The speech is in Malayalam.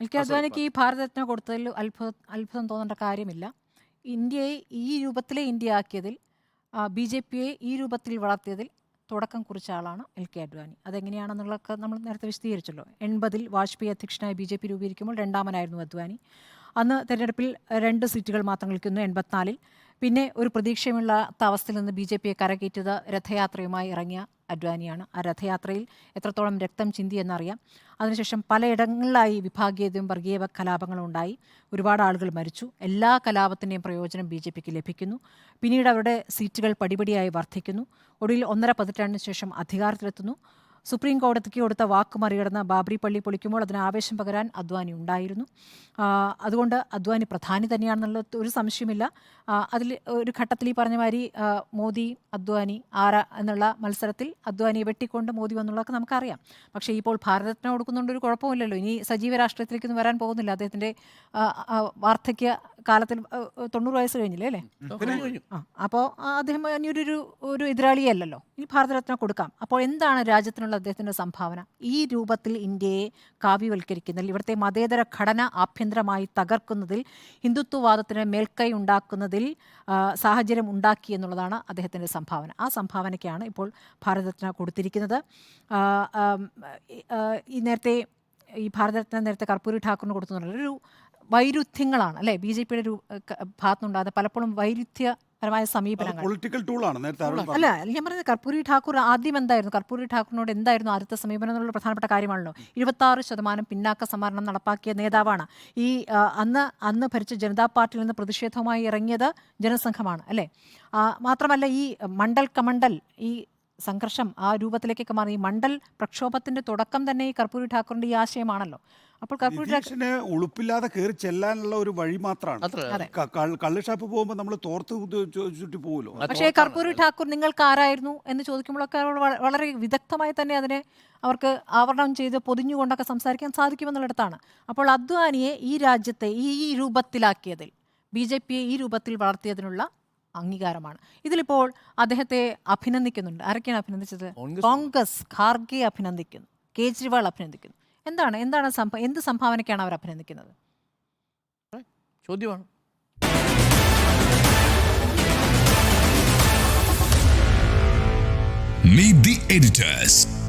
എൽ കെ ആ, sorry, അദ്വാനിക്ക് ഈ ഭാരതരത്ന കൊടുത്തതിൽ അത്ഭുത അത്ഭുതം തോന്നേണ്ട കാര്യമില്ല. ഇന്ത്യയെ ഈ രൂപത്തിലെ ഇന്ത്യ ആക്കിയതിൽ ബി ജെ പിയെ ഈ രൂപത്തിൽ വളർത്തിയതിൽ തുടക്കം കുറിച്ച ആളാണ് എൽ കെ അഡ്വാനി അതെങ്ങനെയാണെന്നുള്ളതൊക്കെ നമ്മൾ നേരത്തെ വിശദീകരിച്ചല്ലോ. എൺപതിൽ വാജ്പേയി അധ്യക്ഷനായി ബി ജെ പി രൂപീകരിക്കുമ്പോൾ രണ്ടാമനായിരുന്നു അദ്വാനി. അന്ന് തെരഞ്ഞെടുപ്പിൽ രണ്ട് സീറ്റുകൾ മാത്രം കളിക്കുന്നു എൺപത്തിനാലിൽ. പിന്നെ ഒരു പ്രതീക്ഷയുമില്ലാത്ത അവസ്ഥയിൽ നിന്ന് ബി ജെ പിയെ കരകയറ്റിയത് രഥയാത്രയുമായി ഇറങ്ങിയ അദ്വാനിയാണ് ആ രഥയാത്രയിൽ എത്രത്തോളം രക്തം ചിന്തി എന്നറിയാം. അതിനുശേഷം പലയിടങ്ങളിലായി വിഭാഗീയതയും വർഗീയ കലാപങ്ങളും ഉണ്ടായി. ഒരുപാട് ആളുകൾ മരിച്ചു. എല്ലാ കലാപത്തിന്റെയും പ്രയോജനം ബി ജെ പിക്ക് ലഭിക്കുന്നു. പിന്നീട് അവരുടെ സീറ്റുകൾ പടിപടിയായി വർദ്ധിക്കുന്നു. ഒടുവിൽ ഒന്നര പതിറ്റാണ്ടിന് ശേഷം അധികാരത്തിലെത്തുന്നു. സുപ്രീം കോടതിക്ക് കൊടുത്ത വാക്ക് മറികടന്ന് ബാബറി പള്ളി പൊളിക്കുമ്പോൾ അതിന് ആവേശം പകരാൻ അദ്വാനി ഉണ്ടായിരുന്നു. അതുകൊണ്ട് അദ്വാനി പ്രധാനി തന്നെയാണെന്നുള്ള ഒരു സംശയമില്ല. അതിൽ ഒരു ഘട്ടത്തിൽ ഈ പറഞ്ഞ മാതിരി മോദി അദ്വാനി ആറ എന്നുള്ള മത്സരത്തിൽ അദ്വാനിയെ വെട്ടിക്കൊണ്ട് മോദി വന്നുള്ളതൊക്കെ നമുക്കറിയാം. പക്ഷേ ഇപ്പോൾ ഭാരതത്തിന് കൊടുക്കുന്നുണ്ട് ഒരു കുഴപ്പമില്ലല്ലോ. ഇനി സജീവ രാഷ്ട്രീയത്തിലേക്കൊന്നും വരാൻ പോകുന്നില്ല. അദ്ദേഹത്തിന്റെ വാർദ്ധക്യ കാലത്തിൽ തൊണ്ണൂറ് വയസ്സ് കഴിഞ്ഞില്ലേ അല്ലേ? അപ്പോൾ അദ്ദേഹം ഇനി ഒരു ഒരു ഒരു എതിരാളിയല്ലല്ലോ. ഇനി ഭാരതരത്ന കൊടുക്കാം. അപ്പോൾ എന്താണ് രാജ്യത്തിനുള്ള അദ്ദേഹത്തിന്റെ സംഭാവന. ഈ രൂപത്തിൽ ഇന്ത്യയെ കാവ്യവൽക്കരിക്കുന്നതിൽ ഇവിടുത്തെ മതേതര ഘടന ആഭ്യന്തരമായി തകർക്കുന്നതിൽ ഹിന്ദുത്വവാദത്തിന് മേൽക്കൈ ഉണ്ടാക്കുന്നതിൽ സാഹചര്യം ഉണ്ടാക്കി എന്നുള്ളതാണ് അദ്ദേഹത്തിന്റെ സംഭാവന. ആ സംഭാവനയ്ക്കാണ് ഇപ്പോൾ ഭാരതത്തിന് കൊടുത്തിരിക്കുന്നത്. ഈ നേരത്തെ ഈ ഭാരതരത്ന നേരത്തെ കർപ്പൂരി ഠാക്കൂറിന് കൊടുത്തു ഒരു വൈരുദ്ധ്യങ്ങളാണ് അല്ലേ? ബി ജെ പിയുടെ ഭാഗത്തുനിന്നുണ്ടാകുന്ന പലപ്പോഴും വൈരുദ്ധ്യപരമായ സമീപനങ്ങൾ. പൊളിറ്റിക്കൽ ടൂളാണ് നേരത്തെ അല്ല. ഞാൻ പറഞ്ഞത് കർപ്പൂരി ഠാക്കൂർ ആദ്യം എന്തായിരുന്നു? കർപ്പൂരി ഠാക്കൂറിനോട് എന്തായിരുന്നു ആദ്യത്തെ സമീപനം എന്നുള്ള പ്രധാനപ്പെട്ട കാര്യമാണല്ലോ. ഇരുപത്തി ആറ് ശതമാനം പിന്നാക്ക സംവരണം നടപ്പാക്കിയ നേതാവാണ്. ഈ അന്ന് അന്ന് ഭരിച്ച ജനതാ പാർട്ടിയിൽ നിന്ന് പ്രതിഷേധവുമായി ഇറങ്ങിയത് ജനസംഘമാണ് അല്ലേ? മാത്രമല്ല ഈ മണ്ഡൽ കമണ്ഡൽ ഈ സംഘർഷം ആ രൂപത്തിലേക്കൊക്കെ മാറി. ഈ മണ്ഡൽ പ്രക്ഷോഭത്തിന്റെ തുടക്കം തന്നെ ഈ കർപ്പൂരി ഠാക്കൂറിന്റെ ഈ ആശയമാണല്ലോ. അപ്പോൾ കർപ്പൂരി ഠാക്കൂർ നിതീഷിന് ഉളുപ്പില്ലാതെ കയറി ചെല്ലാനുള്ള ഒരു വഴി മാത്രമാണ് കള്ളു ഷാപ്പ് പോകുമ്പോൾ നമ്മൾ തോർത്ത് ചുറ്റി പോകുമല്ലോ പക്ഷേ. കർപ്പൂരി ഠാക്കൂർ നിങ്ങൾക്ക് ആരായിരുന്നു എന്ന് ചോദിക്കുമ്പോഴൊക്കെ വളരെ വിദഗ്ധമായി തന്നെ അതിനെ അവർക്ക് ആവരണം ചെയ്ത് പൊതിഞ്ഞുകൊണ്ടൊക്കെ സംസാരിക്കാൻ സാധിക്കുമെന്നുള്ളിടത്താണ്. അപ്പോൾ അദ്വാനിയെ ഈ രാജ്യത്തെ ഈ രൂപത്തിലാക്കിയതിൽ ബി ജെ പിയെ ഈ രൂപത്തിൽ വളർത്തിയതിനുള്ള അംഗീകാരമാണ്. ഇതിലിപ്പോൾ അദ്ദേഹത്തെ അഭിനന്ദിക്കുന്നുണ്ട്. ആരൊക്കെയാണ് അഭിനന്ദിച്ചത്? കോൺഗ്രസ് ഖാർഗെ അഭിനന്ദിക്കുന്നു. കേജ്രിവാൾ അഭിനന്ദിക്കുന്നു. എന്താണ്? എന്താണ് സംഭ- എന്ത് സംഭാവനയ്ക്കാണ് അവർ അഭിനന്ദിക്കുന്നത്? ചോദ്യമാണ്. Meet the editors.